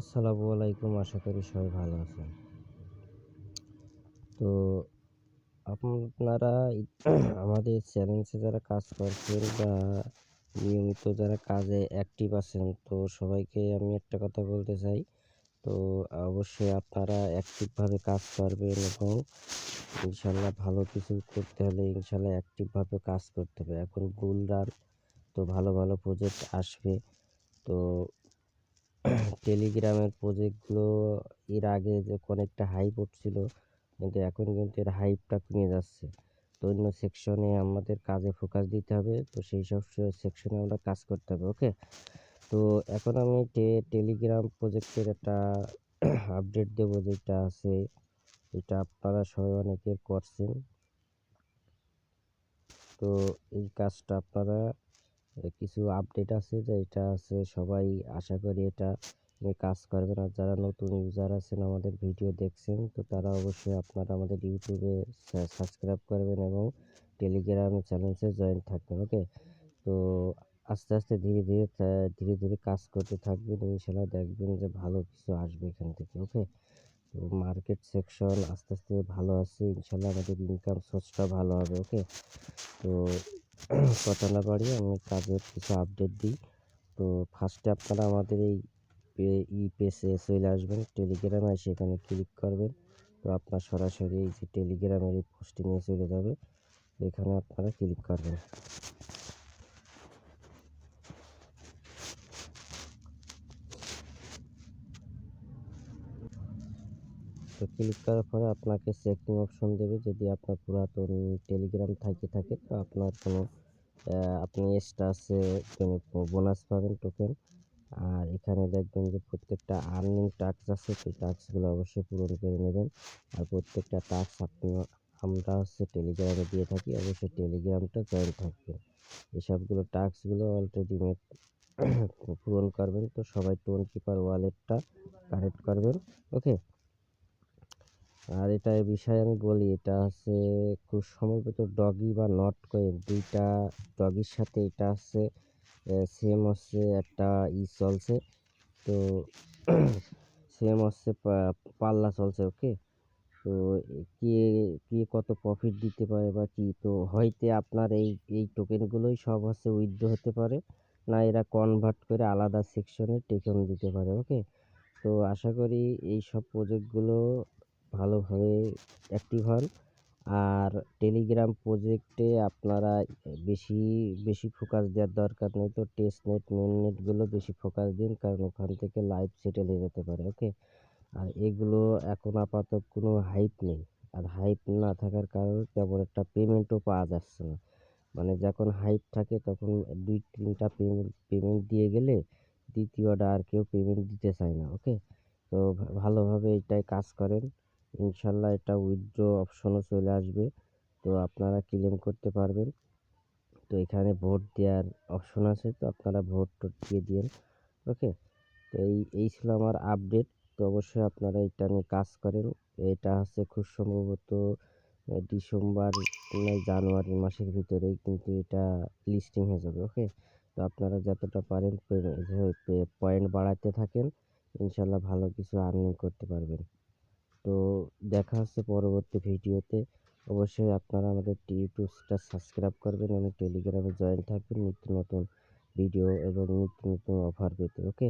আসসালামু আলাইকুম, আশা করি সবাই ভালো আছেন। তো আপনারা আমাদের চ্যালেঞ্জে যারা কাজ করছেন বা নিয়মিত যারা কাজে অ্যাক্টিভ আছেন, তো সবাইকে আমি একটা কথা বলতে চাই। তো অবশ্যই আপনারা অ্যাক্টিভভাবে কাজ করবেন এবং ইনশাল্লাহ ভালো কিছু করতে হলে ইনশাল্লাহ অ্যাক্টিভভাবে কাজ করতে হবে। এখন গুলরার তো ভালো ভালো প্রজেক্ট আসবে। তো টেলিগ্রামের প্রজেক্টগুলো এর আগে যে অনেকটা হাইপ উঠছিল, কিন্তু এখন কিন্তু এর হাইপটা কমে যাচ্ছে। তো অন্য সেকশনে আমাদের কাজে ফোকাস দিতে হবে, তো সেই সব সেকশনে আমরা কাজ করতে হবে ওকে তো এখন আমি টেলিগ্রাম প্রজেক্টের একটা আপডেট দেবো যেটা আছে, এটা আপনারা সবাই অনেকের করছেন। তো এই কাজটা আপনারা কিছু আপডেট আছে যে এটা আছে সবাই আশা করি এটা কাজ করবেন। আর যারা নতুন ইউজার আছেন, আমাদের ভিডিও দেখছেন, তো তারা অবশ্যই আপনারা আমাদের ইউটিউবে সাবস্ক্রাইব করবেন এবং টেলিগ্রাম চ্যানেলসে জয়েন থাকবেন ওকে তো আস্তে আস্তে ধীরে ধীরে ধীরে ধীরে কাজ করতে থাকবেন। ইনশাল্লাহ দেখবেন যে ভালো কিছু আসবে এখান থেকে ওকে তো মার্কেট সেকশন আস্তে আস্তে ভালো আছে ইনশাল্লাহ আমাদের ইনকাম সোর্সটা ভালো হবে ওকে তো কথা না বাড়িয়ে আমি কাজের কিছু আপডেট দিই। তো ফার্স্টে আপনারা আমাদের এই ই পেজে চলে আসবেন টেলিগ্রামে এসে এখানে ক্লিক করবেন। তো আপনার সরাসরি এই যে টেলিগ্রামের এই পোস্টে নিয়ে চলে যাবে। এখানে আপনারা ক্লিক করবেন। তো ক্লিক করার পরে আপনাকে চেকিং অপশন দেবে। যদি আপনার পুরাতন টেলিগ্রাম থাকে থাকে, তো আপনার কোনো আপনি স্টাসে বোনাস পাবেন টোকেন আর এখানে দেখবেন যে প্রত্যেকটা আর্নিং টাস্ক আছে সেই টাস্কগুলো অবশ্যই পূরণ করে নেবেন। আর প্রত্যেকটা টাস্ক আপনি, আমরা হচ্ছে টেলিগ্রামে দিয়ে থাকি, অবশ্যই টেলিগ্রামটা জয়েন থাকবে। এসবগুলো টাস্কগুলো অলরেডি পূরণ করবেন, তো সবাই টোন কিপার ওয়ালেটটা কানেক্ট করবেন ওকে আর এটা বিষয়ে আমি বলি, এটা হচ্ছে খুব সম্ভবত ডগি বা নট কয়েন দুইটা ডগির সাথে এটা হচ্ছে সেম হচ্ছে একটা ই চলছে। তো সেম হচ্ছে পাল্লা চলছে ওকে তো কে কে কত প্রফিট দিতে পারে বা কি? তো হয়তো আপনার এই এই টোকেনগুলোই সব হচ্ছে উইথড্র হতে পারে। না, এরা কনভার্ট করে আলাদা সেকশনে টেকন দিতে পারে ওকে তো আশা করি এই সব প্রজেক্টগুলো ভালোভাবে অ্যাক্টিভ হন। আর টেলিগ্রাম প্রজেক্টে আপনারা বেশি বেশি ফোকাস দেওয়ার দরকার নেই তো টেস্ট নেট মেন নেটগুলো বেশি ফোকাস দিন কারণ ওখান থেকে লাইভ সেটেল হয়ে যেতে পারে ওকে আর এগুলো এখন আপাতত কোনো হাইপ নেই। আর হাইপ না থাকার কারণে তেমন একটা পেমেন্টও পাওয়া যাচ্ছে না। মানে যখন হাইপ থাকে তখন দুই, তিনটা পেমেন্ট পেমেন্ট দিয়ে গেলে দ্বিতীয়টা আর কেউ পেমেন্ট দিতে চায় না ওকে তো ভালোভাবে এটাই কাজ করেন। ইনশাল্লাহ এটা উইথড্র অপশনও চলে আসবে। তো আপনারা ক্লেম করতে পারবেন। তো এখানে ভোট দেওয়ার অপশন আছে। তো আপনারা ভোট টোট দিয়ে দিন ওকে? তো এই এই ছিল আমার আপডেট তো অবশ্যই আপনারা এটা নিয়ে কাজ করেন। এটা হচ্ছে খুব সম্ভবত ডিসেম্বর জানুয়ারি মাসের ভিতরেই কিন্তু এটা লিস্টিং হয়ে যাবে। ওকে? তো আপনারা যতটা পারেন পয়েন্ট বাড়াতে থাকেন। ইনশাল্লাহ ভালো কিছু আর্নিং করতে পারবেন। তো দেখা হচ্ছে পরবর্তী ভিডিওতে। অবশ্যই আপনারা আমাদের ইউটিউবটা সাবস্ক্রাইব করবেন এবং টেলিগ্রামে জয়েন থাকবেন নিত্য নতুন ভিডিও এবং নিত্য নতুন অফার পেতে ওকে